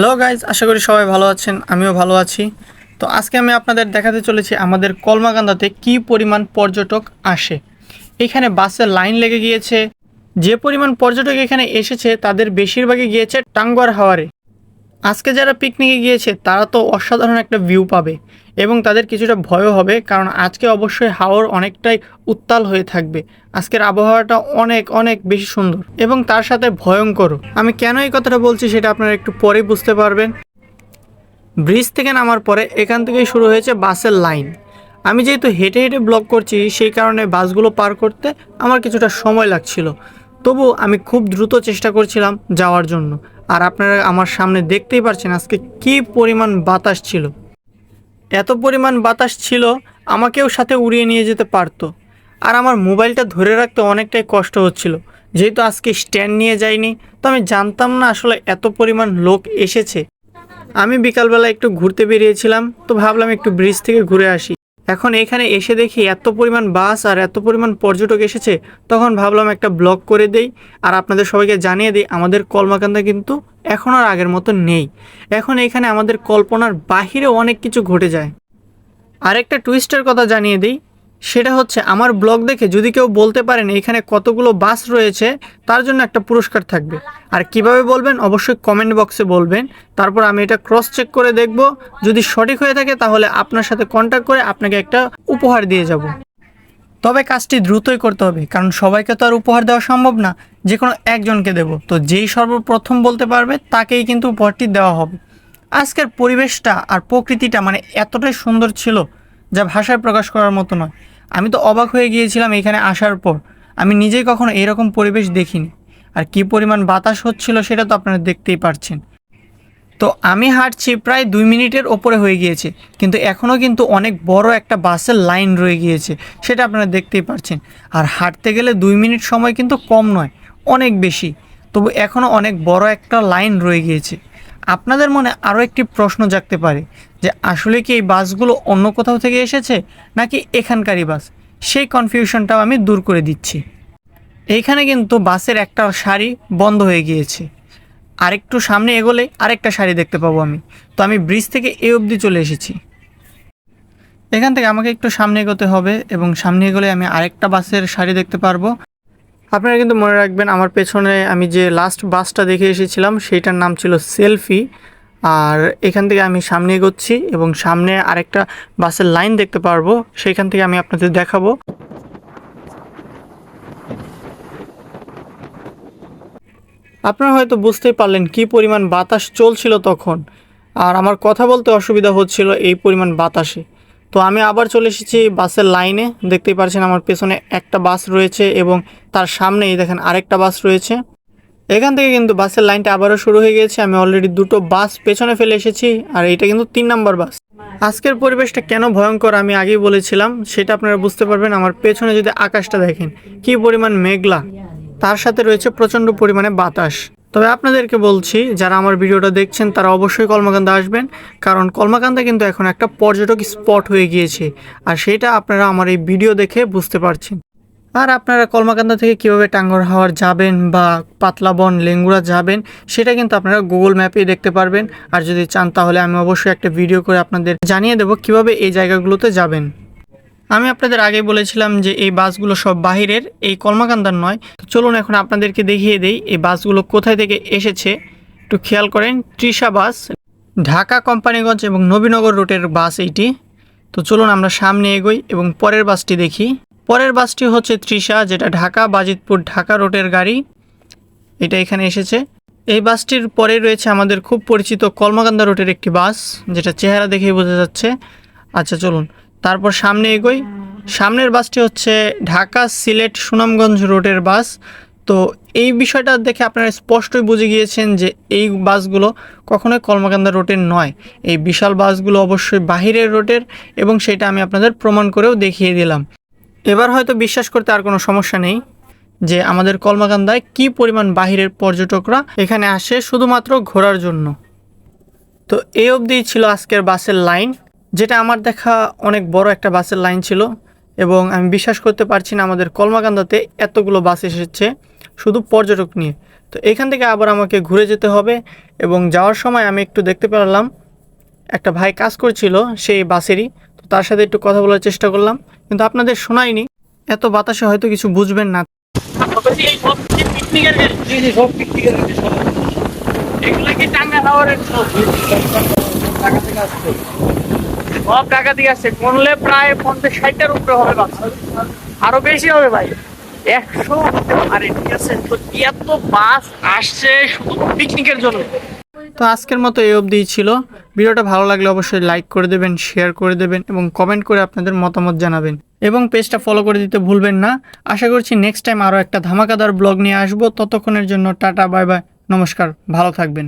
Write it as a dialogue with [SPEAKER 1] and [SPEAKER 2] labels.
[SPEAKER 1] Hello guys আশা করি সবাই ভালো আছেন, আমিও ভালো আছি। তো আজকে আমি আপনাদের দেখাতে চলেছি আমাদের কলমাকান্দাতে কি পরিমাণ পর্যটক আসে। এখানে বাসের লাইন লেগে গিয়েছে। যে পরিমাণ পর্যটক এখানে এসেছে, তাদের বেশিরভাগই গিয়েছে টাঙ্গুয়ার হাওয়ারে। আজকে যারা পিকনিকে গিয়েছে, তারা তো অসাধারণ একটা ভিউ পাবে এবং তাদের কিছুটা ভয়ও হবে, কারণ আজকে অবশ্যই হাওর অনেকটাই উত্তাল হয়ে থাকবে। আজকের আবহাওয়াটা অনেক অনেক বেশি সুন্দর এবং তার সাথে ভয়ঙ্কর আমি কেন এই কথাটা বলছি সেটা আপনারা একটু পরেই বুঝতে পারবেন। ব্রিজ থেকে নামার পরে এখান থেকেই শুরু হয়েছে বাসের লাইন আমি যেহেতু হেঁটে হেঁটে ব্লক করছি, সেই কারণে বাসগুলো পার করতে আমার কিছুটা সময় লাগছিল। তবু আমি খুব দ্রুত চেষ্টা করছিলাম যাওয়ার জন্য। আর আপনারা আমার সামনে দেখতেই পারছেন আজকে কী পরিমাণ বাতাস ছিল। এত পরিমাণ বাতাস ছিল, আমাকেও সাথে উড়িয়ে নিয়ে যেতে পারতো। আর আমার মোবাইলটা ধরে রাখতে অনেকটাই কষ্ট হচ্ছিল। যেহেতু আজকে স্ট্যান্ড নিয়ে যাইনি, তো আমি জানতাম না আসলে এত পরিমাণ লোক এসেছে। আমি বিকালবেলা একটু ঘুরতে বেরিয়েছিলাম, তো ভাবলাম একটু ব্রিজ থেকে ঘুরে আসি। এখন এখানে এসে দেখি এত পরিমাণ বাস আর এত পরিমাণ পর্যটক এসেছে, তখন ভাবলাম একটা ব্লগ করে দেই। আর আপনাদের সবাইকে জানিয়ে দিই, আমাদের কলমাকান্দা কিন্তু এখন আর আগের মতো নেই। এখন এখানে আমাদের কল্পনার বাহিরে অনেক কিছু ঘটে যায়। আরেকটা টুইস্টের কথা জানিয়ে দিই সেটা হচ্ছে আমার ব্লগ দেখে যদি কেউ বলতে পারেন এখানে কতগুলো বাস রয়েছে, তার জন্য একটা পুরস্কার থাকবে। আর কীভাবে বলবেন অবশ্যই কমেন্ট বক্সে বলবেন। তারপর আমি এটা ক্রস চেক করে দেখব। যদি সঠিক হয়ে থাকে তাহলে আপনার সাথে কন্ট্যাক্ট করে আপনাকে একটা উপহার দিয়ে যাব। তবে কাজটি দ্রুতই করতে হবে, কারণ সবাইকে তো আর উপহার দেওয়া সম্ভব না। যে কোনো একজনকে দেব। তো যেই সর্বপ্রথম বলতে পারবে, তাকেই কিন্তু উপহারটি দেওয়া হবে। আজকের পরিবেশটা আর প্রকৃতিটা মানে এতটাই সুন্দর ছিল যা ভাষায় প্রকাশ করার মতো নয়। আমি তো অবাক হয়ে গিয়েছিলাম এখানে আসার পর। আমি নিজেই কখনো এরকম পরিবেশ দেখিনি। আর কি পরিমাণ বাতাস হচ্ছিল সেটা তো আপনারা দেখতেই পারছেন। তো আমি হাঁটছি প্রায় দুই মিনিটের ওপরে হয়ে গিয়েছে। কিন্তু এখনও কিন্তু অনেক বড় একটা বাসের লাইন রয়ে গিয়েছে, সেটা আপনারা দেখতেই পারছেন। আর হাঁটতে গেলে দুই মিনিট সময় কিন্তু কম নয়, অনেক বেশি। তবু এখনও অনেক বড় একটা লাইন রয়ে গিয়েছে। আপনাদের মনে আরও একটি প্রশ্ন জাগতে পারে যে আসলে কি এই বাসগুলো অন্য কোথাও থেকে এসেছে নাকি এখানকারই বাস? সেই কনফিউশনটাও আমি দূর করে দিচ্ছি। এইখানে কিন্তু বাসের একটা সারি বন্ধ হয়ে গিয়েছে। আরেকটু সামনে এগোলে আরেকটা শাড়ি দেখতে পাবো আমি। তো আমি ব্রিজ থেকে এ অবধি চলে এসেছি। এখান থেকে আমাকে একটু সামনে এগোতে হবে এবং সামনে এগোলে আমি আরেকটা বাসের শাড়ি দেখতে পারব। আপনারা কিন্তু মনে রাখবেন আমার পেছনে আমি যে লাস্ট বাসটা দেখে এসেছিলাম, সেইটার নাম ছিল সেলফি আর এখান থেকে আমি সামনে এগোচ্ছি এবং সামনে আরেকটা বাসের লাইন দেখতে পারব। সেইখান থেকে আমি আপনাদের দেখাবো। আপনারা হয়তো বুঝতেই পারলেন কি পরিমাণ বাতাস চলছিল তখন। আর আমার কথা বলতে অসুবিধা হচ্ছিল এই পরিমাণ বাতাসে। তো আমি আবার চলে এসেছি বাসের লাইনে। দেখতেই পারছেন আমার পেছনে একটা বাস রয়েছে এবং তার সামনেই দেখেন আরেকটা বাস রয়েছে। এখান থেকে কিন্তু বাসের লাইনটা আবারও শুরু হয়ে গেছে আমি অলরেডি দুটো বাস পেছনে ফেলে এসেছি আর এটা কিন্তু তিন নম্বর বাস। আজকের পরিবেশটা কেন ভয়ঙ্কর আমি আগেই বলেছিলাম, সেটা আপনারা বুঝতে পারবেন। আমার পেছনে যদি আকাশটা দেখেন, কি পরিমাণ মেঘলা। তার সাথে রয়েছে প্রচণ্ড পরিমাণে বাতাস। তবে আপনাদেরকে বলছি, যারা আমার ভিডিওটা দেখছেন, তারা অবশ্যই কলমাকান্দা আসবেন, কারণ কলমাকান্দা কিন্তু এখন একটা পর্যটক স্পট হয়ে গিয়েছে, আর সেটা আপনারা আমার এই ভিডিও দেখে বুঝতে পারছেন। আর আপনারা কলমাকান্দা থেকে কীভাবে টাঙ্গর হাওয়ার যাবেন বা পাতলাবন লেঙ্গুড়া যাবেন, সেটা কিন্তু আপনারা গুগল ম্যাপেই দেখতে পারবেন, আর যদি চান তাহলে আমি অবশ্যই একটা ভিডিও করে আপনাদের জানিয়ে দেবো কীভাবে এই জায়গাগুলোতে যাবেন। আমি আপনাদের আগে বলেছিলাম যে এই বাসগুলো সব বাহিরের, এই কলমাকান্দার নয়। চলুন এখন আপনাদেরকে দেখিয়ে দেই এই বাসগুলো কোথায় থেকে এসেছে। একটু খেয়াল করেন, তৃষা বাস, ঢাকা কোম্পানিগঞ্জ এবং নবীনগর রুটের বাস এইটি। তো চলুন আমরা সামনে এগোই এবং পরের বাসটি দেখি। পরের বাসটি হচ্ছে তৃষা, যেটা ঢাকা, বাজিতপুর, ঢাকা রোডের গাড়ি। এটা এখানে এসেছে। এই বাসটির পরে রয়েছে আমাদের খুব পরিচিত কলমাকান্দা রোডের একটি বাস, যেটা চেহারা দেখেই বোঝা যাচ্ছে। আচ্ছা চলুন। তারপর সামনে এগোই। সামনের বাসটি হচ্ছে ঢাকা সিলেট সুনামগঞ্জ রোডের বাস। তো এই বিষয়টা দেখে আপনারা স্পষ্টই বুঝে গিয়েছেন যে এই বাসগুলো কখনোই কলমাকান্দা রোডের নয়। এই বিশাল বাসগুলো অবশ্যই বাহিরের রোডের এবং সেটা আমি আপনাদের প্রমাণ করেও দেখিয়ে দিলাম। এবার হয়তো বিশ্বাস করতে আর কোনো সমস্যা নেই যে আমাদের কলমাকান্দায় কি পরিমাণ বাহিরের পর্যটকরা এখানে আসে শুধুমাত্র ঘোরার জন্য। তো এই অবধিই ছিল আজকের বাসের লাইন। যেটা আমার দেখা অনেক বড় একটা বাসের লাইন ছিল এবং আমি বিশ্বাস করতে পারছি না আমাদের কলমাকান্দাতে এতগুলো বাস এসেছে, শুধু পর্যটক নিয়ে। তো এখান থেকে আবার আমাকে ঘুরে যেতে হবে এবং যাওয়ার সময় আমি একটু দেখতে পেলাম একটা ভাই কাজ করছিল সেই বাসেরই, তো তার সাথে একটু কথা বলার চেষ্টা করলাম, কিন্তু আপনাদের শোনায়নি। এত বাতাসে হয়তো কিছু বুঝবেন না। সব টাকা দিয়ে আসছে কোনলে প্রায় পঞ্চাশ ষাটটার উপরে হবে আরও বেশি হবে ভাই। একশো আরে ঠিক আছে। তো এত বাস আসছে শুধু পিকনিকের জন্য। তো আজকের মতো এই অবধিই ছিল। ভিডিওটা ভালো লাগলে অবশ্যই লাইক করে দেবেন শেয়ার করে দেবেন এবং কমেন্ট করে আপনাদের মতামত জানাবেন। এবং পেজটা ফলো করে দিতে ভুলবেন না। আশা করছি নেক্সট টাইম আরও একটা ধামাকাদার ব্লগ নিয়ে আসব। ততক্ষণের জন্য টাটা বাই বাই নমস্কার, ভালো থাকবেন।